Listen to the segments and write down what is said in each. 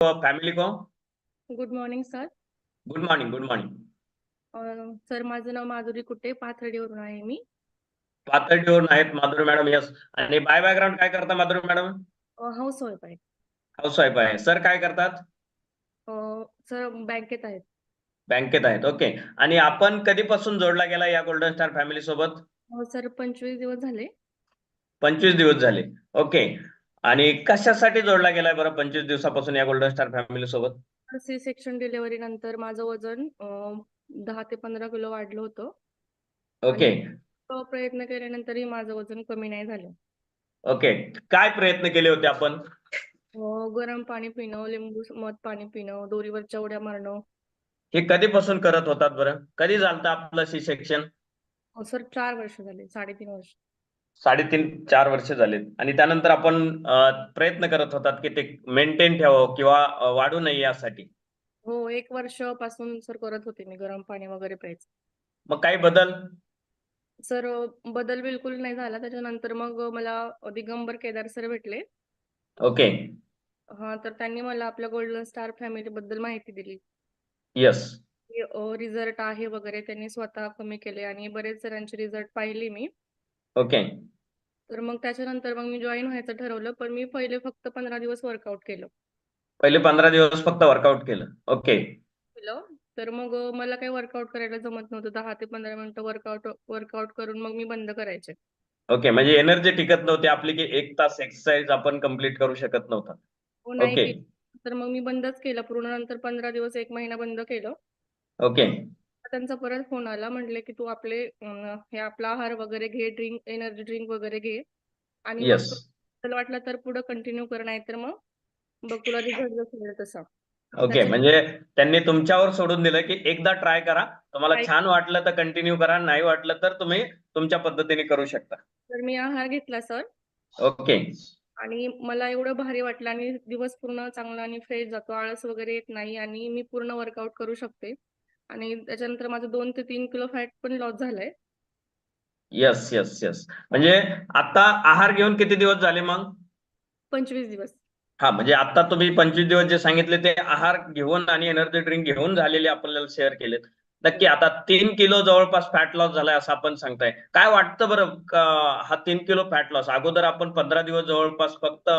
Family को? Good morning sir good morning good morning sir माझं नाव माधुरी कुटे पाथर्डीवरून आहे मी. पातळीवरून आहेत माधुरी मॅडम यस आणि बाय बॅकग्राऊंड काय करता माधुरी मॅडम? हाऊस वाईफ आहे. हाऊस वाईफ आहे. सर काय करतात? सर बँकेत आहेत. बँकेत आहेत ओके आणि आपण कधीपासून जोडला गेला या गोल्डन स्टार फॅमिली सोबत? सर पंचवीस दिवस झाले. पंचवीस दिवस झाले ओके आणि कशासाठी जोडला गेलाय बरं पंचवीस दिवसापासून या गोल्डन स्टार फॅमिली सोबत? सी सेक्शन डिलिव्हरी नंतर माझं वजन दहा ते पंधरा किलो वाढलं होतं. ओके. तो प्रयत्न केल्यानंतरही माझं वजन कमी नाही झालं. ओके. काय प्रयत्न केले होते आपण? गरम पाणी पिणं लिंबू मध पाणी पिणं दोरीवरच्या उड्या मारणं. हे कधीपासून करत होतात बरं? कधी झालं आपलं सी सेक्शन सर चार वर्ष झाले साडेतीन वर्ष. साडेतीन चार वर्ष झालेत. आणि त्यानंतर आपण प्रयत्न करत होतात की ते मेंटेन ठेवावं किंवा वाढू नये यासाठी. हो एक वर्षपासून सर करत होते मी गरम पाणी वगैरे प्यायचं. मग काही बदल? सर बदल बिलकुल नाही झाला. त्याच्यानंतर मग मला दिगंबर केदार सर भेटले. ओके. हा तर त्यांनी मला आपल्या गोल्डन स्टार फॅमिली बद्दल माहिती दिली. यस रिझल्ट आहे वगैरे त्यांनी स्वतः कमी केले आणि बरेच जणांचे रिझल्ट पाहिले मी. ओके तर मग त्याच्यानंतर मग मी जॉईन व्हायचं ठरवलं पण मी पहिले फक्त पंधरा दिवस वर्कआउट केलं. पहिले पंधरा दिवस फक्त वर्कआउट केलं. ओके केलं. तर मग मला काही वर्कआउट करायला जमत नव्हतं. दहा ते पंधरा मिनिटं वर्कआउट वर्कआउट करून मग मी बंद करायचे. ओके म्हणजे एनर्जी टिकत नव्हती आपली की एक तास एक्सरसाइज आपण कंप्लीट करू शकत नव्हता. हो नाही ओके केलं. तर मग मी बंदच केलं. पूर्ण नंतर पंधरा दिवस एक महिना बंद केलं. ओके त्यांचा परत फोन आला म्हटले की तू आपले अं, हे आपला आहार वगैरे घे ड्रिंक एनर्जी ड्रिंक वगैरे घे. आणि मग येस तुला वाटलं तर पुढे कंटिन्यू कर नाही तर मग बघ तुला रिझल्ट जसं मिळेल तसा. ओके त्याच्या- म्हणजे त्यांनी तुमच्यावर सोडून दिलं की एकदा ट्राय करा. तुम्हाला Try छान वाटलं तर कंटिन्यू करा नाही वाटलं तर तुम्ही तुमच्या पद्धतीने करू शकता. तर मी आहार घेतला सर. ओके आणि मला एवढं भारी वाटलं आणि दिवस पूर्ण चांगला आणि फ्रेश जातो. आळस वगैरे येत नाही आणि मी पूर्ण वर्कआउट करू शकते. आणि त्याच्यानंतर माझं दोन ते तीन किलो फॅट पण लॉस झालंय. यस यस यस म्हणजे आता आहार घेऊन किती दिवस झाले मग? पंचवीस दिवस. हा म्हणजे आता तुम्ही पंचवीस दिवस जे सांगितले ते आहार घेऊन आणि एनर्जी ड्रिंक घेऊन झालेले आपल्याला शेअर केलेत. नक्की आता तीन किलो जवळपास फॅट लॉस झालाय असं आपण सांगताय. काय वाटतं बरं हा तीन किलो फॅट लॉस अगोदर आपण पंधरा दिवस जवळपास फक्त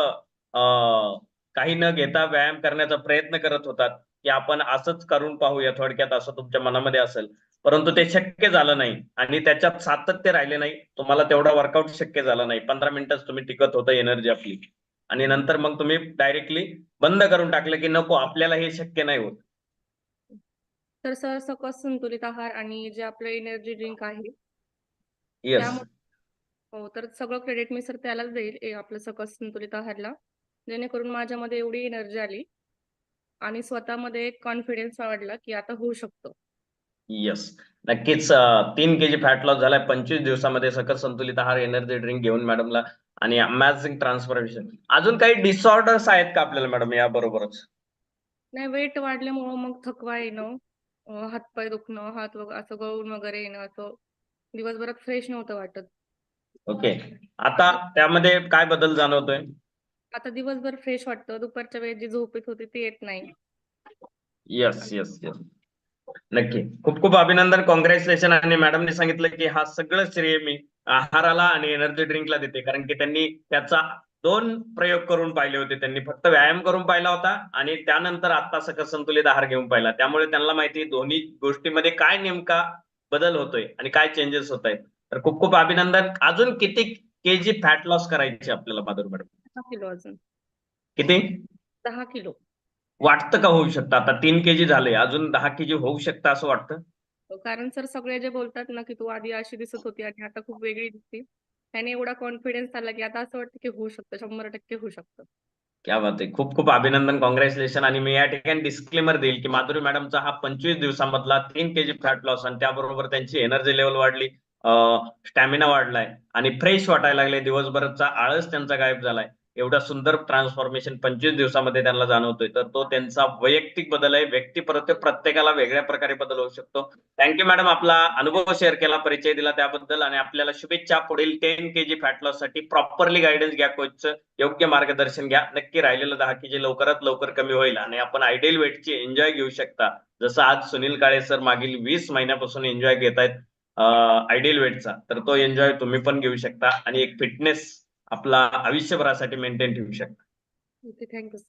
काही न घेता व्यायाम करण्याचा प्रयत्न करत होतात. की आपण असंच करून पाहूया थोडक्यात असं तुमच्या मनामध्ये असेल. परंतु ते शक्य झालं नाही आणि त्याच्यात सातत्य राहिले नाही तुम्हाला तेवढा वर्कआउट शक्य झाला नाही. पंधरा मिनिटच तुम्ही टिकत होता एनर्जी आपली. आणि नंतर मग तुम्ही डायरेक्टली बंद करून टाकलं की नको आपल्याला हे शक्य नाही होत. तर सर सकस संतुलित आहार आणि जे आपलं एनर्जी ड्रिंक आहे येस हो तर सगळं क्रेडिट मी सर त्यालाच देईल आपलं सकस संतुलित आहारला. जेणेकरून माझ्यामध्ये एवढी एनर्जी आली. आणि स्वतःमध्ये एक कॉन्फिडन्स वाढला की आता होऊ शकतो. येस नक्कीच तीन के जी फॅट लॉस झालाय पंचवीस दिवसामध्ये सकस संतुलित आहार एनर्जी ड्रिंक घेऊन मॅडमला आणि अमॅझिंग ट्रान्सफॉर्मेशन अजून काही डिसऑर्डर्स आहेत का आपल्याला मॅडम या बरोबरच नाही वेट वाढल्यामुळं मग थकवा येणं हातपाय दुखणं हात असं गळून वगैरे येणं असं दिवसभरात फ्रेश नव्हतं वाटत. ओके आता त्यामध्ये काय बदल जाणवतोय? आता दिवसभर फ्रेश वाटतं. दुपारच्या वेळेत जी झोप येत होती ती येत नाही. येस येस येस नक्की. खूप खूप अभिनंदन कॉंग्रॅच्युलेशन आणि मॅडमने सांगितलं की हा सगळं श्रेय मी आहाराला आणि एनर्जी ड्रिंकला देते. कारण की त्यांनी त्याचा दोन प्रयोग करून पाहिले होते. त्यांनी फक्त व्यायाम करून पाहिला होता आणि त्यानंतर आता सकस संतुलित आहार घेऊन पाहिला. त्यामुळे त्यांना माहिती दोन्ही गोष्टीमध्ये काय नेमका बदल होतोय आणि काय चेंजेस होत आहेत तर खूप खूप अभिनंदन. अजून किती केजी फॅट लॉस करायची आपल्याला माधुर मॅडम? किलो अजून. किती? दहा किलो. वाटतं का होऊ शकतं? आता तीन के जी झाले अजून दहा के जी होऊ शकतं असं वाटतं? कारण सर सगळे जे बोलतात ना की तू आधी अशी दिसत होती आणि आता खूप वेगळी दिसते. त्याने एवढा कॉन्फिडन्स आला की आता असं वाटतं की होऊ शकतं. शंभर टक्के होऊ शकतं. क्या बात आहे. खूप खूप अभिनंदन. कॉंग्रॅच्युलेशन आणि मी या ठिकाणी डिस्क्लेमर देईल की माधुरी मॅडमचा हा पंचवीस दिवसामधला तीन के जी फॅट लॉस आणि त्याबरोबर त्यांची एनर्जी लेवल वाढली. स्टॅमिना वाढलाय. आणि फ्रेश वाटायला लागले. दिवसभराचा आळस त्यांचा गायब झालाय. एवढा सुंदर ट्रान्सफॉर्मेशन पंचवीस दिवसामध्ये त्यांना जाणवतोय. तर तो त्यांचा वैयक्तिक बदल आहे. व्यक्ती परत प्रत्येकाला वेगळ्या प्रकारे बदल होऊ शकतो. थँक्यू मॅडम आपला अनुभव शेअर केला परिचय दिला त्याबद्दल आणि आपल्याला शुभेच्छा. पुढील टेन के जी फॅट लॉससाठी प्रॉपरली गायडन्स घ्या कोचचं योग्य मार्गदर्शन घ्या. नक्की राहिलेलं दहा के जी लवकरात लवकर कमी होईल आणि आपण आयडियल वेटची एन्जॉय घेऊ शकता. जसं आज सुनील काळे सर मागील वीस महिन्यापासून एन्जॉय घेत आहेत आयडियल वेटचा तर तो एन्जॉय तुम्ही पण घेऊ शकता आणि एक फिटनेस आपला आयुष्यभरासाठी मेंटेन ठेवू शकता. Okay thank you